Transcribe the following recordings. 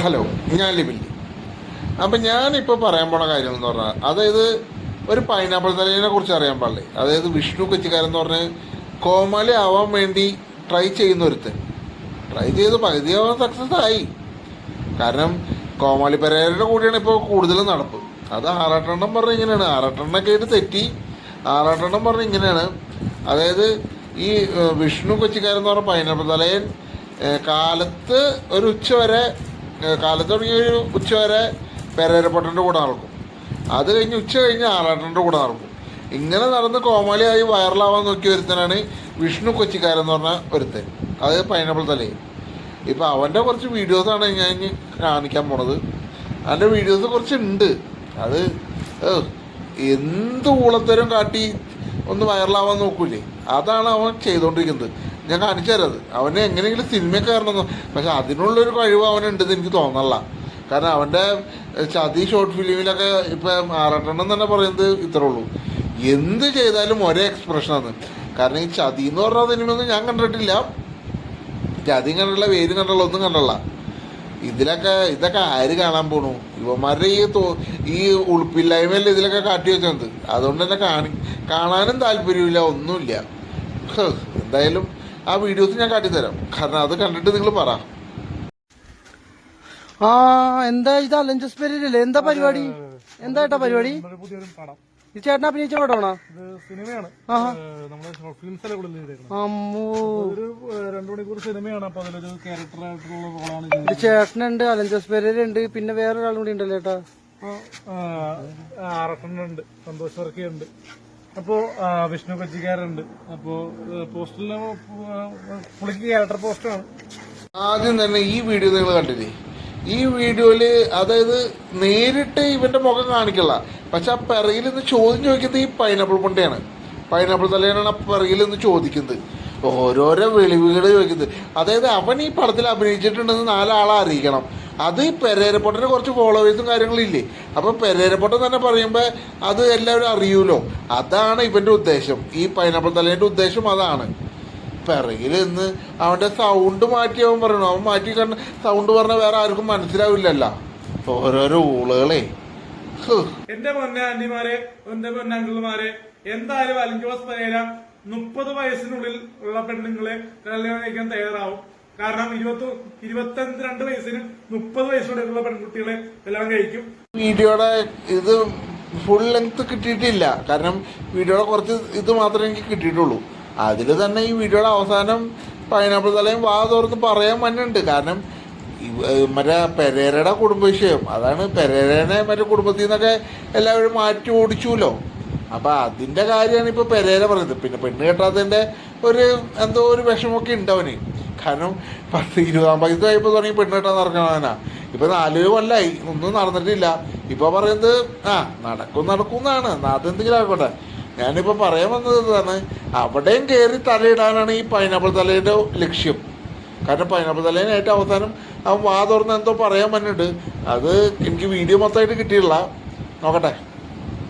Hello ഞാൻ ലിബില്ലി അപ്പം ഞാനിപ്പോൾ പറയാൻ പോണ കാര്യം എന്ന് പറഞ്ഞാൽ അതായത് ഒരു പൈനാപ്പിൾ തലേനെ കുറിച്ച് അറിയാൻ പാടില്ലേ? അതായത് വിഷ്ണു കൊച്ചിക്കാരൻ എന്ന് പറഞ്ഞ് കോമാളി ആവാൻ വേണ്ടി ട്രൈ ചെയ്യുന്ന ഒരുത്തൻ ട്രൈ ചെയ്ത് പകുതിയാവാൻ സക്സസ് ആയി. കാരണം കോമാളി പെരേരയുടെ കൂടിയാണ് ഇപ്പോൾ കൂടുതലും നടപ്പ്. അത് ആറാട്ടെണ്ണം പറഞ്ഞ ഇങ്ങനെയാണ്. ആറാട്ടെണ്ണൊക്കെ ആയിട്ട് തെറ്റി. ആറാട്ടെണ്ണം പറഞ്ഞ ഇങ്ങനെയാണ്. അതായത് ഈ വിഷ്ണു കൊച്ചിക്കാരൻ എന്ന് പറഞ്ഞ പൈനാപ്പിൾ തലയൻ കാലത്ത് ഒരു ഉച്ച വരെ കാലത്ത് തുടങ്ങിയ ഒരു ഉച്ച വരെ പെരേരപ്പൊട്ടന്റെ കൂടെ നടക്കും. അത് കഴിഞ്ഞ് ഉച്ച കഴിഞ്ഞ് ആറാട്ടന്റെ കൂടെ നടക്കും. ഇങ്ങനെ നടന്ന് കോമാളിയായി വൈറലാവാൻ നോക്കി ഒരുത്തനാണ് വിഷ്ണു കൊച്ചിക്കാരൻ എന്ന് പറഞ്ഞ ഒരുത്തൻ. അത് പൈനാപ്പിൾ തലയിൽ. ഇപ്പം അവന്റെ കുറച്ച് വീഡിയോസാണ് ഞാൻ കാണിക്കാൻ പോണത്. അവന്റെ വീഡിയോസ് കുറച്ചുണ്ട് അത് എന്ത് ഊളത്തരം കാട്ടി ഒന്ന് വൈറലാവാൻ നോക്കൂലേ? അതാണ് അവൻ ചെയ്തുകൊണ്ടിരിക്കുന്നത് ഞാൻ കാണിച്ചു തരാം അവനെ എങ്ങനെയെങ്കിലും സിനിമയൊക്കെ കയറണമെന്ന് പക്ഷെ അതിനുള്ളൊരു കഴിവ് അവനുണ്ടെന്ന് എനിക്ക് തോന്നല്ല കാരണം അവന്റെ ചതി ഷോർട്ട് ഫിലിമിലൊക്കെ ഇപ്പം ആറട്ടെണ്ണം തന്നെ പറയുന്നത് ഇത്രേ ഉള്ളൂ. എന്ത് ചെയ്താലും ഒരേ എക്സ്പ്രഷനാണ് കാരണം ഈ ചതി എന്ന് പറഞ്ഞ സിനിമയൊന്നും ഞാൻ കണ്ടിട്ടില്ല. ചതിയും കണ്ടില്ല വേരും കണ്ടുള്ള ഒന്നും കണ്ടല്ല ഇതിലൊക്കെ ഇതൊക്കെ ആര് കാണാൻ പോണു? ഇവന്മാരുടെ ഈ തോ ഈ ഉളുപ്പില്ലായ്മയല്ലേ ഇതിലൊക്കെ കാട്ടി വെച്ചത്? അതുകൊണ്ട് തന്നെ കാണി കാണാനും താല്പര്യമില്ല ഒന്നുമില്ല. എന്തായാലും ആ വീഡിയോസ് ഞാൻ കാട്ടിത്തരാം. കാരണം അത് കണ്ടിട്ട് നിങ്ങൾ പറ. ആ എന്താ ഇത് അലഞ്ചസ് പേരില്ലേ എന്താ പരിപാടി? എന്താ ഏട്ടാ പരിപാടി? ഈ ചേട്ടൻ അഭിനയിച്ച പടമാണോ? ഇത് സിനിമയാണ്. നമ്മുടെ ഷോർട്ട് ഫിലിംസ് അല്ലേ കൂടുതൽ അമ്മോ. മണിക്കൂർ സിനിമയാണ്. അപ്പൊ അതിലൊരു റോളാണ് ചേട്ടനുണ്ട് അലഞ്ചസ് പേരുണ്ട് പിന്നെ വേറെ ഒരാളും കൂടി ഉണ്ടല്ലോ ഏട്ടാ. സന്തോഷ് വർക്കിയുണ്ട്. അപ്പോ വിഷ്ണു കൊച്ചിക്കാരുണ്ട് അപ്പോ പോസ്റ്ററിന് പുള്ളിക്ക് ക്യാരക്ടർ പോസ്റ്ററാണ് ആദ്യം തന്നെ ഈ വീഡിയോ നിങ്ങൾ കണ്ടില്ലേ? ഈ വീഡിയോയിൽ അതായത് നേരിട്ട് ഇവന്റെ മുഖം കാണിക്കില്ല. പക്ഷെ ആ പിറകിൽ നിന്ന് ചോദ്യം ചോദിക്കുന്നത് ഈ പൈനാപ്പിൾ പൊണ്ടയാണ് പൈനാപ്പിൾ തലയാണ് ആ പിറകിൽ നിന്ന് ചോദിക്കുന്നത്. ഓരോരോ വെളിവുകൾ ചോദിക്കുന്നത്. അതായത് അവൻ ഈ പടത്തിൽ അഭിനയിച്ചിട്ടുണ്ടെന്ന് നാലാളെ അറിയിക്കണം. അത് പെരേരപ്പൊട്ടന് കുറച്ച് ഫോളോവേഴ്സും കാര്യങ്ങളും ഇല്ലേ? അപ്പോൾ പെരേരപ്പൊട്ടൻ തന്നെ പറയുമ്പോൾ അത് എല്ലാവരും അറിയൂലോ? അതാണ് ഇവന്റെ ഉദ്ദേശം. ഈ പൈനാപ്പിൾ തലേന്റെ ഉദ്ദേശം അതാണ്. പിറകിൽ നിന്ന് അവന്റെ സൗണ്ട് മാറ്റി അവൻ പറയണു. അവൻ മാറ്റി കണ്ട സൗണ്ട് പറഞ്ഞ വേറെ ആർക്കും മനസ്സിലാവില്ലല്ലോ. ഓരോരോ ഊളുകളെ. എന്റെ പൊന്നെ ആന്റിമാരെ എന്റെ പൊന്നെ അങ്കിൾമാരെ എന്തായാലും അലിഞ്ചോസ് പരേര മുപ്പത് വയസ്സിനുള്ളിൽ ഉള്ള പെണ്ണുങ്ങളെ കല്യാണം കഴിക്കാൻ തയ്യാറാവും. കാരണം ഇരുപത്തി ഇരുപത്തി രണ്ട് വയസ്സിന് മുപ്പത് വയസ്സുള്ള പെൺകുട്ടികളെ കല്യാണം കഴിക്കും. വീഡിയോയുടെ ഇത് ഫുൾ ലെങ്ത് കിട്ടിയിട്ടില്ല. കാരണം വീഡിയോയുടെ കുറച്ച് ഇത് മാത്രമേ എനിക്ക് കിട്ടിയിട്ടുള്ളൂ. അതിൽ തന്നെ ഈ വീഡിയോയുടെ അവസാനം പൈനാപ്പിൾ തലയും വാ പറയാൻ മഞ്ഞുണ്ട് കാരണം മറ്റേ പെരേരയുടെ കുടുംബ വിഷയം. അതാണ് പെരേരനെ മറ്റേ കുടുംബത്തിൽ നിന്നൊക്കെ എല്ലാവരും മാറ്റി ഓടിച്ചുല്ലോ. അപ്പോൾ അതിന്റെ കാര്യമാണ് ഇപ്പോൾ പെരേര പറയുന്നത്. പിന്നെ പെണ്ണ് കെട്ടാത്തതിന്റെ ഒരു എന്തോ ഒരു വിഷമമൊക്കെ ഉണ്ട് കാരണം പത്ത് ഇരുപതാം വയസ്സ് കഴിയുമ്പോൾ തുടങ്ങി പെണ്ണ് കെട്ടാൻ നടക്കണവനാ ഇപ്പം നാല് കൊല്ലായി ഒന്നും നടന്നിട്ടില്ല. ഇപ്പോൾ പറയുന്നത് ആ നടക്കും നടക്കും എന്നാണ് അതെന്തെങ്കിലും ആയിക്കോട്ടെ. ഞാനിപ്പോൾ പറയാൻ വന്നത് ഇതാണ് അവിടെയും കയറി തലയിടാനാണ് ഈ പൈനാപ്പിൾ തലയുടെ ലക്ഷ്യം. കാരണം പൈനാപ്പിൾ തലേനായിട്ട് അവസാനം അവൻ വാ തുറന്ന് എന്തോ പറയാൻ പറ്റുന്നുണ്ട് അത് എനിക്ക് വീഡിയോ മൊത്തമായിട്ട് കിട്ടിയില്ല നോക്കട്ടെ.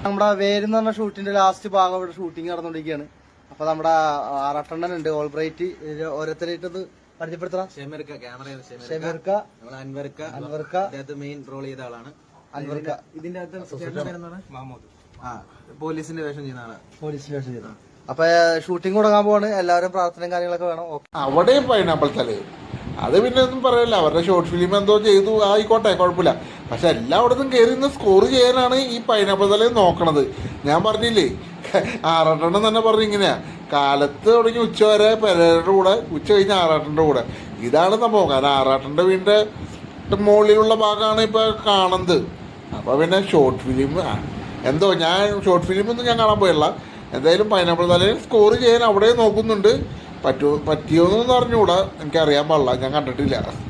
നമ്മുടെ വേരെന്ന് പറഞ്ഞ ഷൂട്ടിന്റെ ലാസ്റ്റ് ഭാഗം ഇവിടെ ഷൂട്ടിംഗ് നടന്നുകൊണ്ടിരിക്കുകയാണ്. അപ്പോൾ നമ്മുടെ ആറട്ടെണ്ണൻ ഉണ്ട് ഓൾബ്രൈറ്റ് ഓരോരുത്തരായിട്ടത് പരിചയപ്പെടുത്തണം. ഷെമിർക്ക ക്യാമറ ഷെമീർക്ക. നമ്മൾ അൻവർക്ക. അൻവർക്ക. ഇതിനകത്ത് മെയിൻ റോൾ ചെയ്ത ആളാണ്. അൻവർക്ക. ഇതിന്റെ അകത്ത് മാമോദ്. ആ പോലീസിന്റെ വേഷം ചെയ്യുന്ന ആളാണ് പോലീസിന്റെ വേഷം ചെയ്യുന്ന അപ്പൊ ഷൂട്ടിംഗ് തുടങ്ങാൻ പോവാണ്. എല്ലാവരും പ്രാർത്ഥനയും കാര്യങ്ങളൊക്കെ വേണം. ഓക്കെ. അവിടെയും പൈനാപ്പിൾ തലയും അത് പിന്നെ ഒന്നും പറയല്ല. അവരുടെ ഷോർട്ട് ഫിലിം എന്തോ ചെയ്തു. ആയിക്കോട്ടെ കുഴപ്പമില്ല. പക്ഷെ എല്ലായിടത്തും കയറി നിന്ന് സ്കോർ ചെയ്യാനാണ് ഈ പൈനാപ്പിൾ തലയും നോക്കണത്. ഞാൻ പറഞ്ഞില്ലേ ആറാട്ടെണ്ണം തന്നെ പറഞ്ഞു ഇങ്ങനെയാ. കാലത്ത് തുടങ്ങി ഉച്ച വരെ പെരയുടെ കൂടെ ഉച്ച കഴിഞ്ഞ് ആറാട്ടന്റെ കൂടെ. ഇതാണ് സംഭവം. കാരണം ആറാട്ടന്റെ വീടിന്റെ മുകളിലുള്ള ഭാഗമാണ് ഇപ്പോൾ കാണുന്നത്. അപ്പോൾ പിന്നെ ഷോർട്ട് ഫിലിം എന്തോ ഞാൻ ഷോർട്ട് ഫിലിം ഒന്നും ഞാൻ കാണാൻ പോയില്ല. എന്തായാലും പൈനാപ്പിൾ തലയിൽ സ്കോർ ചെയ്യാൻ അവിടെ നോക്കുന്നുണ്ട്. പറ്റുമോ പറ്റിയോന്നൊന്നും അറിഞ്ഞുകൂടാ. എനിക്കറിയാൻ പാടില്ല. ഞാൻ കണ്ടിട്ടില്ല.